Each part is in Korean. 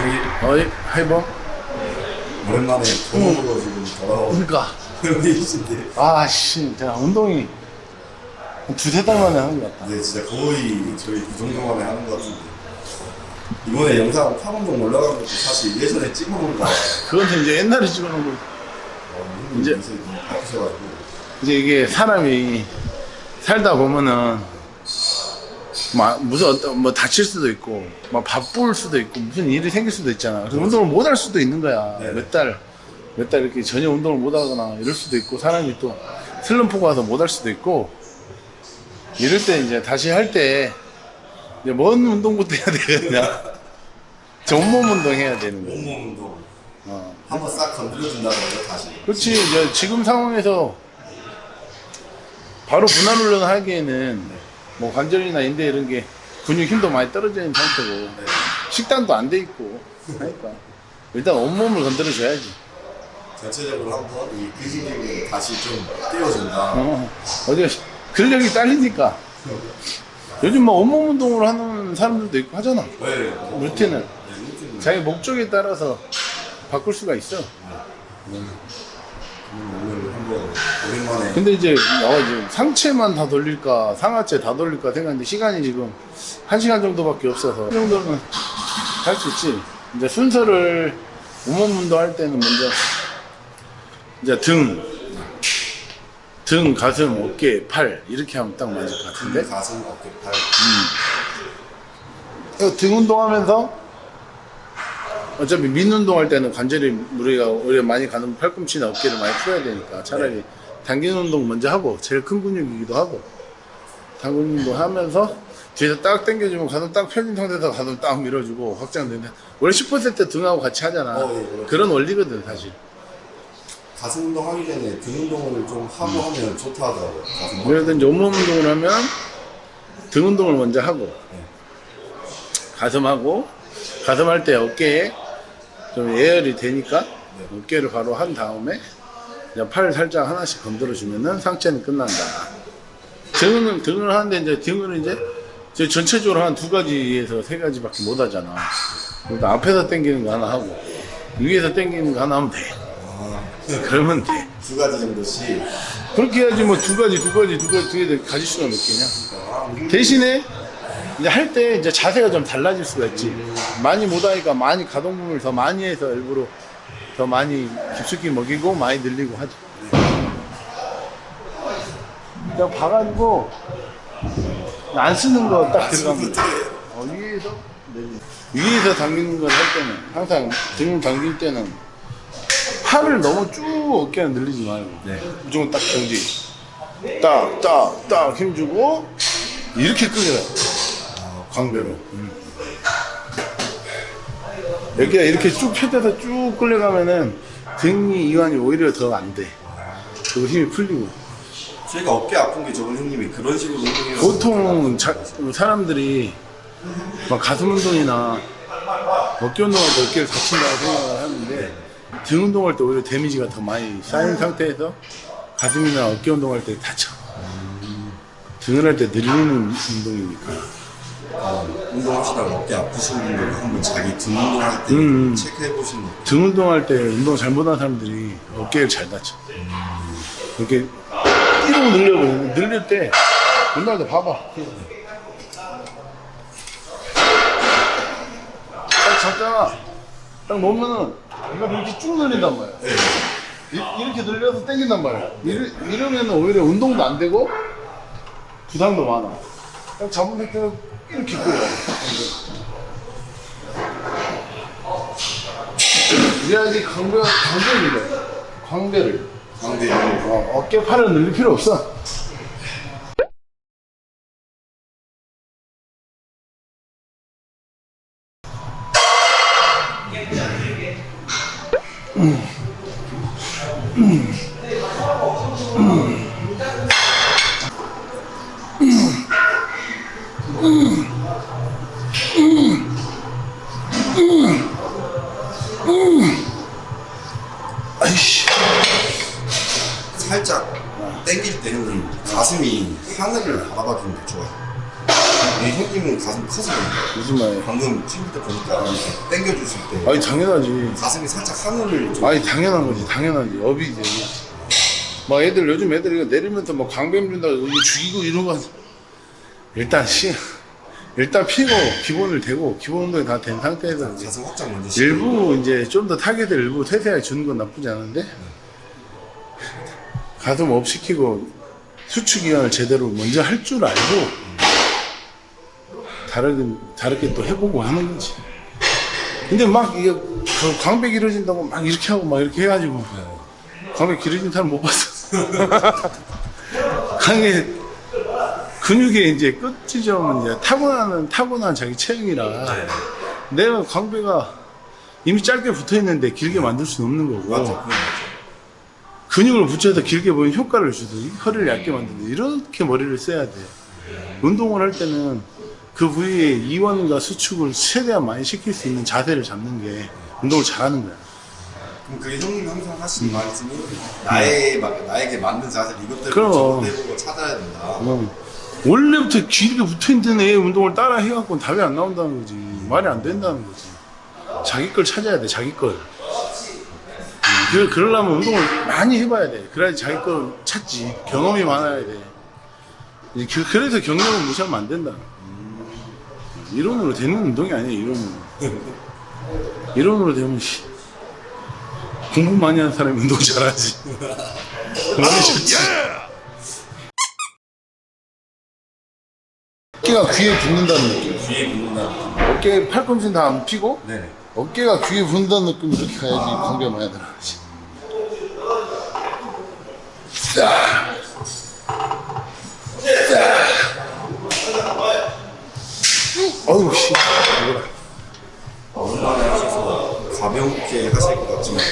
형님 어이 하이버? 오랜만에 처음으로 지금 돌아오는 그러니까. 형님이신데. 아씨 제가 운동이 한 두세 달 만에 하는 것 같다. 네 진짜 거의 저희 그 정도만에 하는 것 같은데. 이번에 영상 파운동 올라간 것도 사실 예전에 찍어본 거. 그건 이제 옛날에 찍어놓은 거. 어, 이제- 바쁘셔가지고. 이제 이게 사람이 살다 보면은 막 무슨 어떤 뭐 다칠 수도 있고 막 바쁠 수도 있고 무슨 일이 생길 수도 있잖아. 그래서 운동을 못 할 수도 있는 거야. 네네. 몇 달, 몇 달 이렇게 전혀 운동을 못 하거나 이럴 수도 있고 사람이 또 슬럼프가 와서 못 할 수도 있고 이럴 때 이제 다시 할 때 이제 뭔 운동부터 해야 되겠냐. 온몸 운동 해야 되는 거야. 온몸 운동 어. 한번 싹 건드려준다는 거죠 다시 그렇지 이제 지금 상황에서 바로 분할 훈련을 하기에는 뭐 관절이나 인대 이런 게 근육 힘도 많이 떨어져 있는 상태고 네. 식단도 안 돼 있고 하니까 일단 온몸을 건드려 줘야지. 전체적으로 한번 이 근육을 다시 좀 띄워준다. 어 어디가 근력이 딸리니까. 요즘 뭐 온몸 운동을 하는 사람들도 있고 하잖아. 네 루틴을. 네, 루틴 자기 목적에 따라서 바꿀 수가 있어 오늘 한번 오랜만에 근데 이제 어, 이제 상체만 다 돌릴까 상하체 다 돌릴까 생각했는데 시간이 지금 한 시간 정도밖에 없어서 이 정도는 할 수 있지. 이제 순서를 온몸 운동할 때는 먼저 이제 등, 등, 가슴, 어깨, 팔 이렇게 하면 딱 맞을 것 같은데? 가슴 어깨 팔. 이거 등 운동하면서 어차피 민 운동할 때는 관절이 우리가 오히려 많이 가는 팔꿈치나 어깨를 많이 풀어야 되니까 차라리 당기는 운동 먼저 하고 제일 큰 근육이기도 하고 당기는 운동 하면서 뒤에서 딱 당겨주면 가슴 딱 펴진 상태에서 가슴 딱 밀어주고 확장되는 원래 10%때 등하고 같이 하잖아. 어, 예, 그렇죠. 그런 원리거든 사실. 가슴 운동 하기 전에 등 운동을 좀 하고 하면 좋다 하더라고요 그래서 이제 온몸 운동을 하면 등 운동을 먼저 하고 가슴하고 가슴 할 때 어깨에 좀 예열이 되니까 어깨를 바로 한 다음에 그냥 팔 살짝 하나씩 건드려 주면은 상체는 끝난다. 등은 등을 하는데 이제 등은 이제 이제 전체적으로 한 두 가지에서 세 가지밖에 못 하잖아. 그러니까 앞에서 당기는 거 하나 하고 위에서 당기는 거 하나 하면 돼. 그러면 돼. 두 가지 정도씩 그렇게 해야지 뭐 두 가지 두 가지 두 가지 두 가지 가질 수가 몇 개냐. 아, 대신에 이제 할때 이제 자세가 좀 달라질 수가 있지. 많이 못하니까 많이 가동범위를 더 많이 해서 일부러 더 많이 깊숙이 먹이고 많이 늘리고 하지. 그냥 봐가지고 안 쓰는 거 딱 들어가면 돼. 어, 위에서 늘리- 위에서 당기는 걸 할 때는 항상 등을 당길 때는 팔을 너무 쭉 어깨에 늘리지 말고 네. 무조건 딱 정지. 딱, 딱, 딱 힘주고, 이렇게 끄겨요. 광배로. 여기가 이렇게 쭉 펴져서 쭉 끌려가면은 등이 이완이 오히려 더 안 돼. 그리고 힘이 풀리고. 저희가 어깨 아픈 게 저번 형님이 그런 식으로 운동해요 보통 자- 사람들이 막 가슴 운동이나 어깨 운동할 때 어깨를 다친다고 생각을 하는데 등 운동할 때 오히려 데미지가 더 많이 쌓인 상태에서 가슴이나 어깨 운동할 때 다쳐. 등을 할 때 늘리는 운동이니까. 운동하시다가 어깨 아프신 분들 한번 자기 등 운동할 때 음. 체크해 보시는 거 등 운동할 때 운동 잘못한 사람들이 어깨를 잘 다쳐. 이렇게 띠로 늘려버리는 늘릴 때때 봐봐. 딱 잡잖아. 딱 놓으면은 이걸 이렇게 쭉 늘린단 말이야. 이, 렇게 늘려서 당긴단 말이야. 이러, 이러면 오히려 운동도 안 되고 부담도 많아. 딱 잡은 상태로 이렇게 끌어. 이래야지 광배, 광배를 밀어. 광배를. 광대 어, 어깨 팔을 늘릴 필요 없어. 아이씨. 살짝 땡길 때는 가슴이 하늘을 바라봐 주는 게 좋아요. 우리 형님은 가슴이 커서 그래요. 무슨 말이야? 방금 튕길 때 보니까 이렇게 땡겨주실 때 아니 당연하지. 가슴이 살짝 하늘을 좀 아니 당연한 거지 당연하지 업이 이제 막 애들 요즘 애들이 내리면서 막 광뱀 준다고 이거 죽이고 이런 거 일단 씨 일단 피고 기본을 대고 기본 운동이 다 된 상태에서 이제 가슴 확장 먼저 시키고 일부 이제 좀 더 타겟을 일부 세세하게 주는 건 나쁘지 않은데 가슴 업 시키고 수축 기간을 제대로 먼저 할 줄 알고 다르게 다르게 또 해보고 하는 거지. 근데 막 이게 그 광배 길어진다고 막 이렇게 하고 막 이렇게 해가지고 광배 길어진 사람 못 봤어. 강에 근육의 이제 끝 지점은 이제 타고나는 타고난 자기 체형이라 내가 광배가 이미 짧게 붙어 있는데 길게 만들 수는 없는 거고. 근육을 붙여서 길게 보이는 효과를 주듯이 허리를 얇게 만든다 이렇게 머리를 써야 돼 운동을 할 때는 그 부위에 이완과 수축을 최대한 많이 시킬 수 있는 자세를 잡는 게 운동을 잘하는 거야 그럼 그게 형님 항상 하시는 말씀이 나의 막 나에게 맞는 자세를 이것대로 그럼. 저것대로 찾아야 된다. 어. 원래부터 길게 붙어있는 애 운동을 따라 해갖고 답이 안 나온다는 거지. 말이 안 된다는 거지. 자기 걸 찾아야 돼 자기 걸. 음, 그, 그러려면 운동을 많이 해봐야 돼. 그래야지 자기 걸 찾지. 경험이 많아야 돼. 그, 그래서 경력을 무시하면 안 된다. 음, 이론으로 되는 운동이 아니야 이론으로. 이론으로 되면 씨, 공부 많이 하는 사람이 운동 잘하지. 그러면 좋지 어깨가 귀에 붙는다는 느낌. 뒤에 붙는다. 어깨 팔꿈치 다 안 피고 네네. 어깨가 귀에 붙는다는 느낌 이렇게 가야지 관계 많이 들어가지. 자. 자. 어우 씨. 이거라. 오랜만에 하셔서 가볍게 하실 것 같지만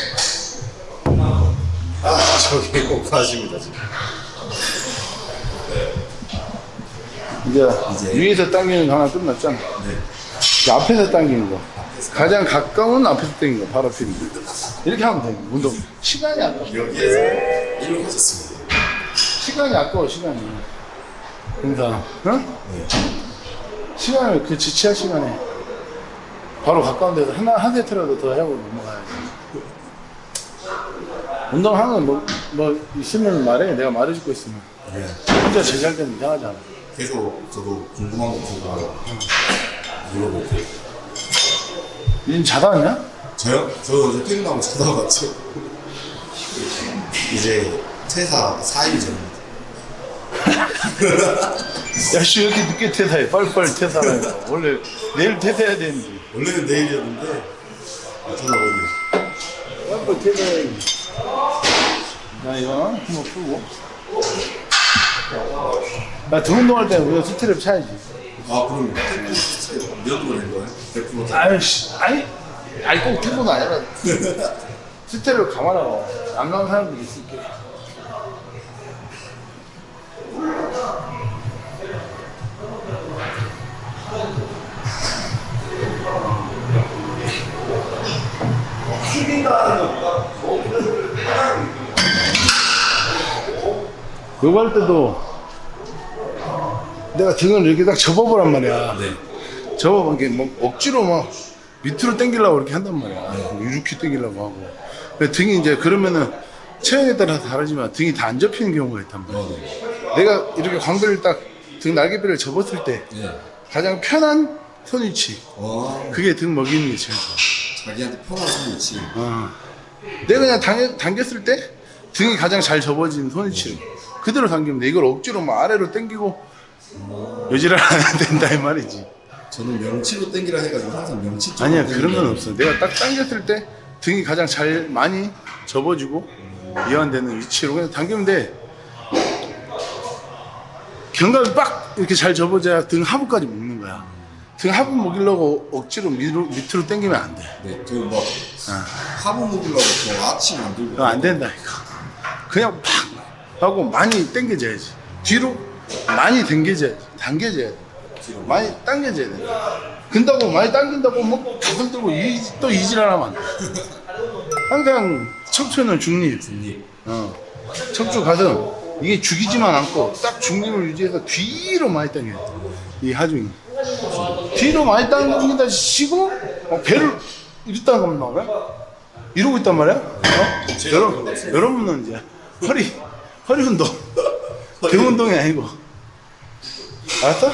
아 저기 꼭 하십니다 지금. 이제, 이제. 위에서 당기는 거 하나 끝났잖아. 네. 그 앞에서 당기는 거. 가장 가까운 앞에서 당기는 거. 바로 앞에 있는 거. 이렇게 하면 돼. 운동. 시간이 아까워. 여기에서 이렇게 하셨습니다. 시간이 아까워 시간이 그러니까 응? 네. 시간을 그 지체할 시간에 바로 가까운 데서 하나 한 세트라도 더 하고 넘어가야지 운동하는 뭐, 뭐 있으면 말해 내가 말해줄 거 있으면 네. 혼자 제잘 때는 이상하잖아 계속 저도 궁금한 거 보고 물어볼게요. 닌 자다 왔냐? 저요? 저 어제 퇴근하고 자다 왔죠. 이제 퇴사 4일 전입니다. 야씨 왜 이렇게 늦게 퇴사해 빨리빨리 퇴사해 원래 내일 퇴사해야 되는데 원래는 내일이었는데 아, 전화 오네요. 빨리빨리 퇴사해야지 자 이거 한번 풀고 나등 운동할 때는 우리가 스트랩 차야지 아 그럼 몇 분인 거예요? 100% 아유씨, 아니, 아니 꼭 태도는 아니라 스테레오 감안하고 안 가는 사람들이 있을게. 요거 할 때도 내가 등을 이렇게 딱 접어보란 말이야. 네. 저거 이게 뭐 억지로 막 밑으로 당기려고 이렇게 한단 말이야. 이렇게 당기려고 하고. 등이 이제 그러면은 체형에 따라 다르지만 등이 다 안 접히는 경우가 있단 말이야. 어, 네. 내가 이렇게 광배를 딱 등 날개뼈를 접었을 때 네. 가장 편한 손위치. 와 그게 등 먹이는 게 제일 좋아. 자기한테 편한 손 위치. 어. 내가 그냥 당, 당겼을 때 등이 가장 잘 접어지는 손위치로 그대로 당기면 돼. 이걸 억지로 막 아래로 당기고 여지를 안 된다 이 말이지. 저는 명치로 땡기라 해가지고 항상 명치 쪽. 아니야 그런 건 없어 내가 딱 당겼을 때 등이 가장 잘 많이 접어지고 이완되는 위치로 그냥 당기면 돼 견갑이 빡 이렇게 잘 접어져야 등 하부까지 묶는 거야 등 하부 먹이려고 억지로 밑으로, 밑으로 당기면 안 돼 네, 그막 하부 목이라고 저 아치 만들고. 그거 안 된다 이거 그냥 팍 하고 많이 당겨져야지 뒤로 많이 당겨져야지 당겨져야 돼. 많이 당겨져야 돼. 근다고 많이 당긴다고 뭐 가슴 들고 이, 또 이질하면 안 돼. 항상 척추는 중립. 중립. 어. 척추 가슴 이게 죽이지만 않고 딱 중립을 유지해서 뒤로 많이 당겨야 돼. 이 하중이. 뒤로 많이 당긴다 치고 어, 배를 이랬다는 겁니다 말이야 이러고 있단 말이야 어? 여러분, 여러분은 이제 허리 허리 운동 등 운동이 아니고 알았어?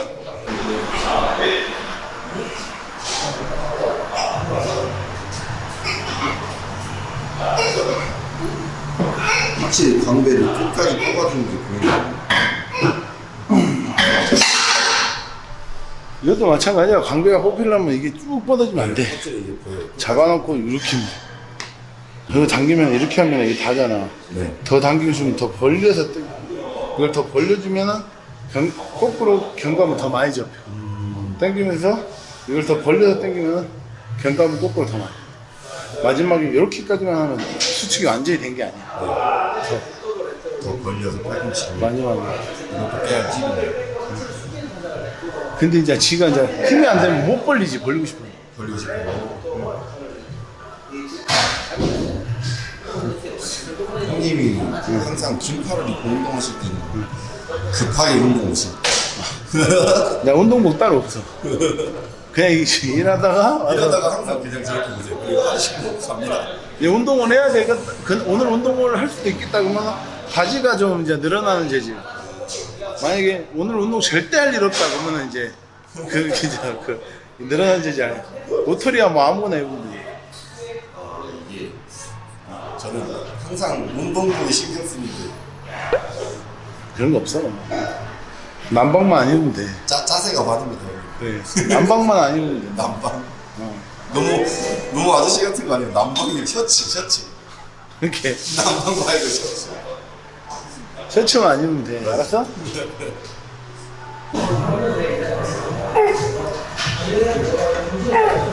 확실히 광배를 끝까지 뽑아주는 게 보이네. 이것도 마찬가지야 광배가 뽑히려면 이게 쭉 뻗어지면 안 돼 확실히 이게 보여요. 잡아놓고 이렇게 이거 당기면 이렇게 하면 이게 다잖아 네. 더 당기면 더 벌려서 뜨 이걸 더 벌려주면은 견, 거꾸로 견감은 더 많이 잡혀. 당기면서 이걸 더 벌려서 당기면은 견감은 거꾸로 더 많이. 마지막에 이렇게까지만 하면 수축이 완전히 된 게 아니야. 더 벌려서 팔꿈치. 마지막에. 이것도 깨야지. 근데 이제 지가 이제 힘이 안 되면 못 벌리지 벌리고 싶으면 벌리고 싶고. 형님이 항상 긴팔을 입고 운동하실 때는 급하게 운동 오실 내가 운동복 따로 없어 그냥 이- 일하다가 이러다가 항상 그냥 저렇게 보세요. 그리고 하시고 갑니다. 이제 운동을 해야 되겠 그, 오늘 운동을 할 수도 있겠다 그러면 바지가 좀 이제 늘어나는 재질 만약에 오늘 운동 절대 할 일 없다 그러면 이제 그 진짜 그 늘어나는 재질 아니야 모터리야 뭐 아무거나 입으면 돼. 항상 운동복에 신경 쓰는데 그런 거 없어 난방만 안 입으면 돼 짜, 짜세가 받습니다. 그래 난방만 안 입으면 돼 난방. 어. 너무 너무 아저씨 같은 거 아니에요? 난방이 셔츠 셔츠. 이렇게 난방 말고 셔츠. 셔츠만 안 입으면 돼 알았어?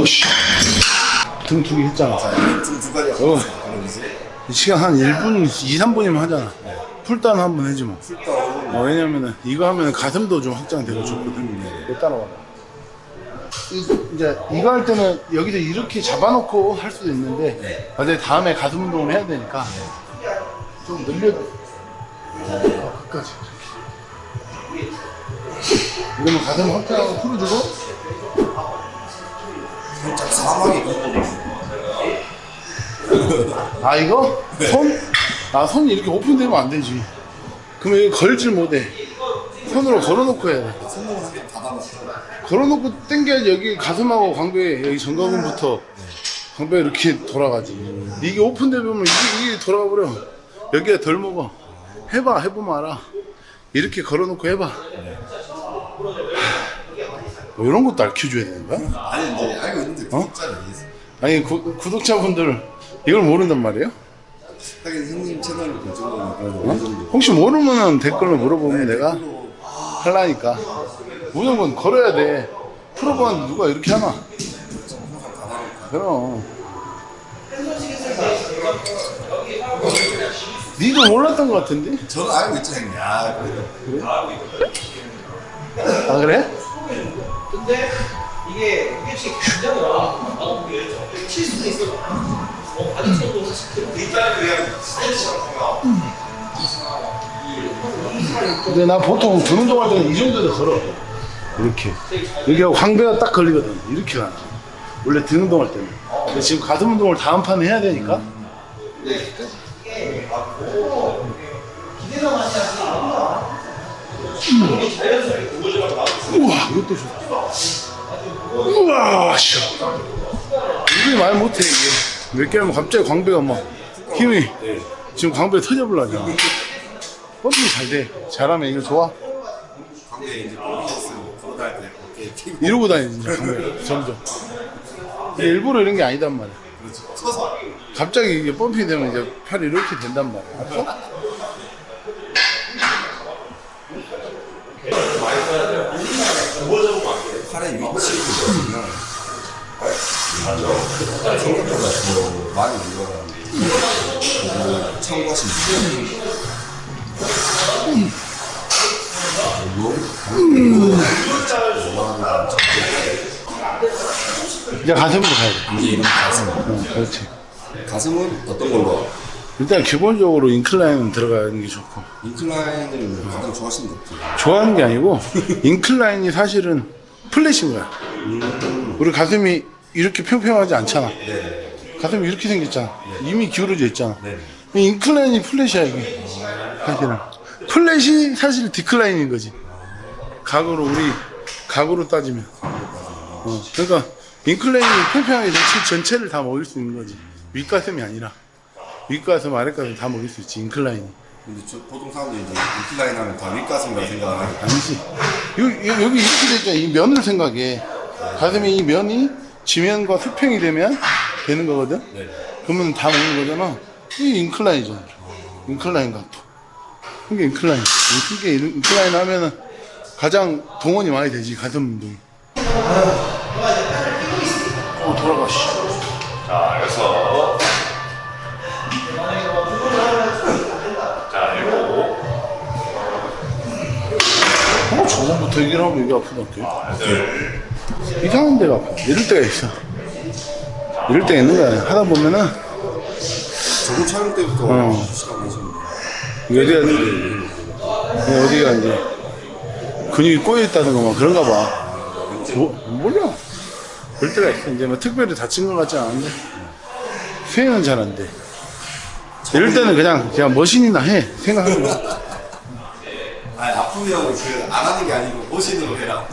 아우 뭐씨 등두개 했잖아 가지 어. 시간 한 1분, 2, 3분이면 하잖아. 풀다운 한번 해지 뭐. 어, 왜냐면은 이거 하면 가슴도 좀 확장되고 좋거든. 이거 따라와라. 이- 이제 이거 할 때는 여기서 이렇게 잡아놓고 할 수도 있는데 어제 다음에 가슴 운동을 해야 되니까 좀 늘려 어, 끝까지 이렇게. 이러면 가슴 확장하고 풀어주고 살짝 걷거든요. 아 이거 손? 아 손이 이렇게 오픈되면 안 되지. 그러면 이거 걸질 못해. 손으로 걸어놓고 해야 돼. 손목을 한개 닫아놨어. 걸어놓고 당겨야지 여기 가슴하고 광배 여기 정가근부터 광배 이렇게 돌아가지. 이게 오픈되면 이게, 이게 돌아가 버려. 여기가 덜 먹어. 해봐 해보면 알아. 이렇게 걸어놓고 해봐. 뭐 이런 것도 알려줘야 되는 거야? 아니 이제 알고 위해서. 아니 구, 구독자분들 이걸 모른단 말이에요? 하긴 형님 채널을 볼 정도면 그래도 어느 정도. 혹시 모르면 댓글로 물어보면 내가 댓글로 하려니까 무조건 걸어야 돼 프로그램 누가 이렇게 하나 그럼 니도 몰랐던 것 같은데 저는 알고 있죠 형님. 아 그래도 아 그래? 근데 이게 이게 굉장히 어려워. 칠 수도 있어. 어, 아직 정도 일단은 그냥 근데 나 보통 등 운동할 때는 이 정도에서 걸어. 이렇게. 여기 광배가 딱 걸리거든. 이렇게 가나 원래 등 운동할 때는. 근데 지금 가슴 운동을 다음 판에 해야 되니까. 우와 이것도 좋다 우와 씨. 이게 말 못해 이게. 몇 개 하면 갑자기 광배가 막 힘이 지금 광배 터져버려잖아 펌핑이 잘돼. 잘하면 이거 좋아? 관계 이제 걸어다닐 때 어깨 피고. 이러고 다니지 이제 광배가 점점. 이게 일부러 이런 게 아니단 말이야. 그렇죠. 서서. 갑자기 이게 펌핑이 되면 이제 팔이 이렇게 된단 말이야. 알았어? 팔의 보시면 더 많이 올라가는데 참고하시면 이제 가슴으로 가야 돼. 이제 이런 가슴. 어, 그렇지. 가슴은 어떤 걸로? 일단 기본적으로 인클라인은 들어가는 게 좋고. 인클라인을 가장 좋아하시는 것 같아요. 좋아하는 게 아니고, 인클라인이 사실은 플랫인 거야. 우리 가슴이 이렇게 평평하지 않잖아. 네. 가슴이 이렇게 생겼잖아. 이미 기울어져 있잖아. 네. 이 인클라인이 플랫이야, 이게. 사실은. 플랫이 사실 디클라인인 거지. 각으로, 우리, 각으로 따지면. 어, 그러니까, 인클라인이 평평하게 전체, 전체를 다 먹일 수 있는 거지. 윗가슴이 아니라. 윗가슴, 아랫가슴 다 먹일 수 있지, 인클라인이. 근데 저, 보통 사람들이 이제 인클라인 하면 다 윗가슴이라 생각을 하니까. 아니지. 여기, 여기 여기 이렇게 됐잖아. 이 면을 생각해. 가슴에 이 면이 지면과 수평이 되면 되는 거거든? 네. 그러면 다 먹는 거잖아. 이게 인클라인이잖아. 인클라인 각도. 이게 인클라인. 이게 인클라인 하면은 가장 동원이 많이 되지, 가슴 운동이. 어, 돌아가, 씨. 자, 여섯. 자, 일곱. 어, 저번부터 얘기를 하면 이게 아프다, 게 여덟. 이상한 데가 아파. 이럴 때가 있어. 이럴 때가 있는 거야. 하다 보면은, 저번 촬영 때부터 어. 시간 내셨는데. 이게 어디가, 어디가 이제, 근육이 꼬여 있다든가 막 그런가 봐. 뭐, 몰라. 그럴 때가 있어. 이제 뭐 특별히 다친 것 같지 않은데, 수행은 잘안 돼. 이럴 때는 그냥, 그냥 머신이나 해. 생각하는 거. 아니, 그, 안 하는 게 아니고, 모신으로 해라.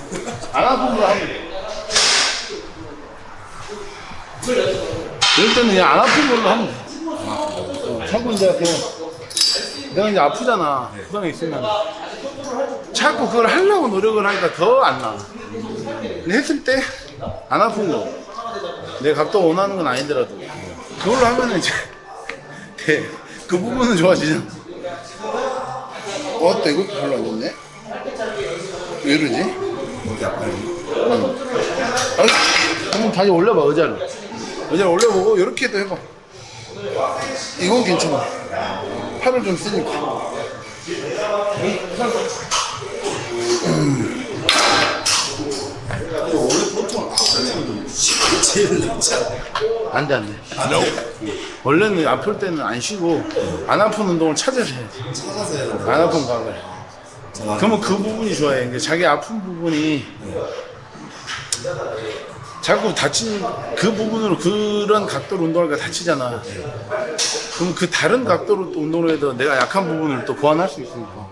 안 아픈 거 하면 돼. 이럴 때는 그냥 안 아픈 걸로 하면 돼. 어, 자꾸 이제 그, 내가 이제 아프잖아. 부상에 있으면. 자꾸 그걸 하려고 노력을 하니까 더 안 나. 근데 했을 때, 안 아픈 거. 내 각도가 원하는 건 아니더라도. 그걸로 하면은 이제, 돼. 그 부분은 좋아지잖아. 어, 또 이거 별로 안 좋네? 왜 이러지? 여기 아파요. 아니, 한번 다시 올려봐 의자를 의자를 올려보고 이렇게도 해봐. 이건 괜찮아. 팔을 좀 쓰니까. 원래. 안돼 안돼. 원래는 아플 때는 안 쉬고 안 아픈 운동을 찾아서 해야지 찾아서 해야 된다. 안 아픈 각을 그러면 그 부분이 좋아해 그러니까 자기 아픈 부분이 자꾸 다친 그 부분으로 그런 각도로 운동하니까 다치잖아. 그럼 그 다른 각도로 또 운동을 해도 내가 약한 부분을 또 보완할 수 있으니까.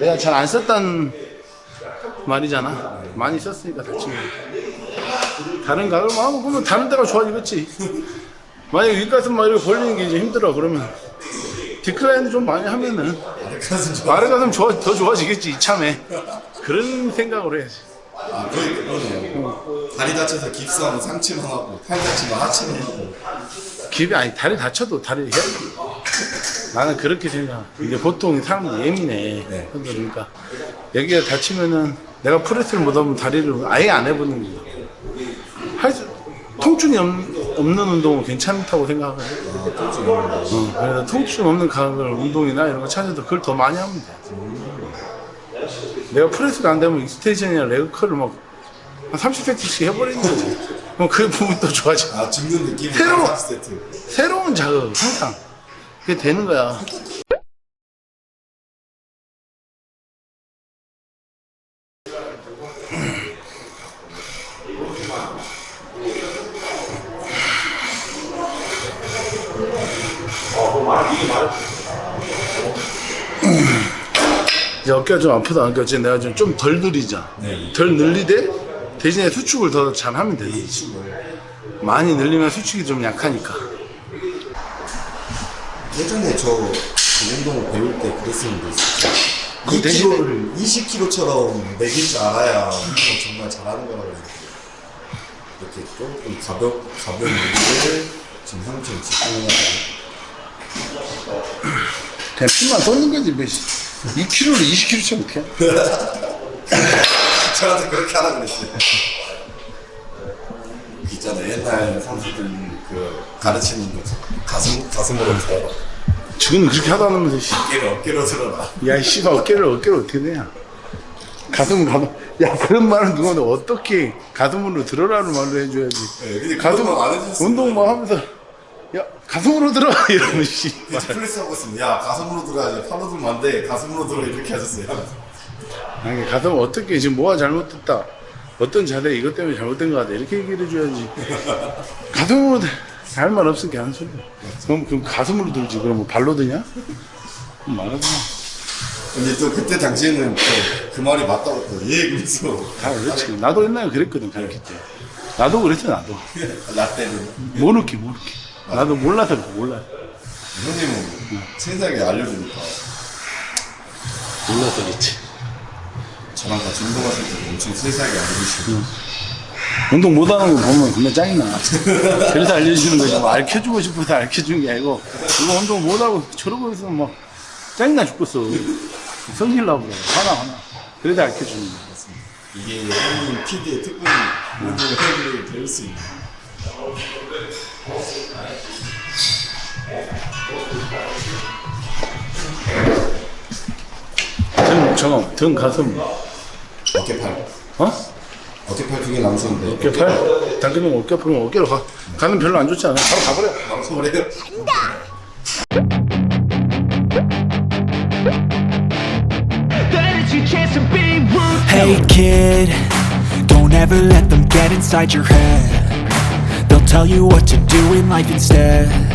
내가 잘 안 썼단 말이잖아. 많이 썼으니까 거 다른 각을 뭐 하고 그러면 다른 데가 좋아지겠지. 만약에 윗가슴 막 이렇게 벌리는 게 이제 힘들어 그러면. 디클라인 좀 많이 하면은 가슴 좋아. 아래 가슴 좋아, 더 좋아지겠지 이참에. 그런 생각으로 해야지 아, 그러니까 그러네요. 다리 다쳐서 깁스하면 상체만 하고, 팔 다치면 하체만 하고. 기비 아니 다리 다쳐도 다리 해야 돼. 나는 그렇게 생각. 이게 보통 사람들이 예민해. 네. 그러니까 여기가 다치면은 내가 프레스를 못하면 다리를 아예 안 해보는 거야. 할 수, 통증이 없, 없는 운동은 괜찮다고 생각하거든. 아, 통증이 없는 거. 어, 그래서 통증 없는 각을 운동이나 이런 거 찾아서 그걸 더 많이 하면 돼. 내가 프레스가 안 되면 익스텐션이나 레그컬을 막 한 30세트씩 해버리는 거지. 그럼 그 부분 또 좋아져. 아, 죽는 새로워. 30세트. 새로운 자극 항상 그게 되는 거야. 어깨가 좀 아프다. 그러니까 이제 내가 좀 좀 덜 늘리자. 네. 덜 늘리되 대신에 수축을 더 잘 하면 되지. 많이 늘리면 수축이 좀 약하니까. 예전에 저 운동을 배울 때 그랬으면 됐어요. 그 대신에- 2kg를 20kg처럼 매길 줄 알아야 운동 정말 잘하는 거라고 이렇게 조금 가볍 가벼운 무게를 지금 형처럼 집중해가지고 그냥 피만 쏟는 거지 몇 2kg를 20kg처럼 어떻게. 저한테 그렇게 하라 그랬어요. 있잖아요. 옛날 선수들 그 가르치는 거. 가슴 가슴으로 들어라 지금 그렇게 하다 놓으면서 씨, 어깨를 어깨로 들어라. 야 씨발 어깨를 어깨를 어떻게 내냐 가슴 가슴 야 그런 말은 누가 어떻게 가슴으로 들어라는 말을 해줘야지. 네, 근데 가슴 그런 거안 해줬어요. 운동 뭐 하면서 야 가슴으로 들어. 이러면 씨. 플렉스 하고 있습니다. 야 가슴으로 들어야지 팔로 들면 안돼. 가슴으로 들어. 이렇게 하셨어요. 아니 가슴 어떻게 지금 뭐가 잘못됐다. 어떤 자세 이것 때문에 잘못된 것 같아. 이렇게 얘기를 해줘야지. 가슴으로 할말 없으니까 한 소리야. 그럼, 그럼 가슴으로 들지. 그럼 뭐 발로 드냐? 말하지 근데 또 그때 당시에는 또그 말이 맞다고 또 예 그래서 다 그렇지. 나도 옛날에 그랬거든 가르칠 때. 나도 그랬어 나도. 라떼는. 모르게 모르게 나도 몰라서 그래 몰라. 형님은 세상에 알려주니까. 몰라서 그렇지. 저랑 같이 운동하실 때 엄청 세상에 알려주시고. 운동 못하는 거 보면 금방 짜증나. 그래서 알려주는 거지. 뭐 알려주고 싶어서 알려주는 게 아니고 이거 운동 못하고 저러고 있으면 막 짜증나 죽겠어. 성질 나고. 그래 화나 화나. 그래서 알려주는 거야 이게 형님 PD의 특분 운동을 해드리게 배울 수 있는 등, 잠깐, 등, 가슴, 어깨팔 어? 어깨팔 두개 남으셨는데 어깨팔? 당근은 어깨팔은 어깨로 가. 가는 별로 안 좋지 않아? 바로 가버려. 방송을 해요? Hey kid, don't ever let them get inside your head. Tell you what to do in life instead.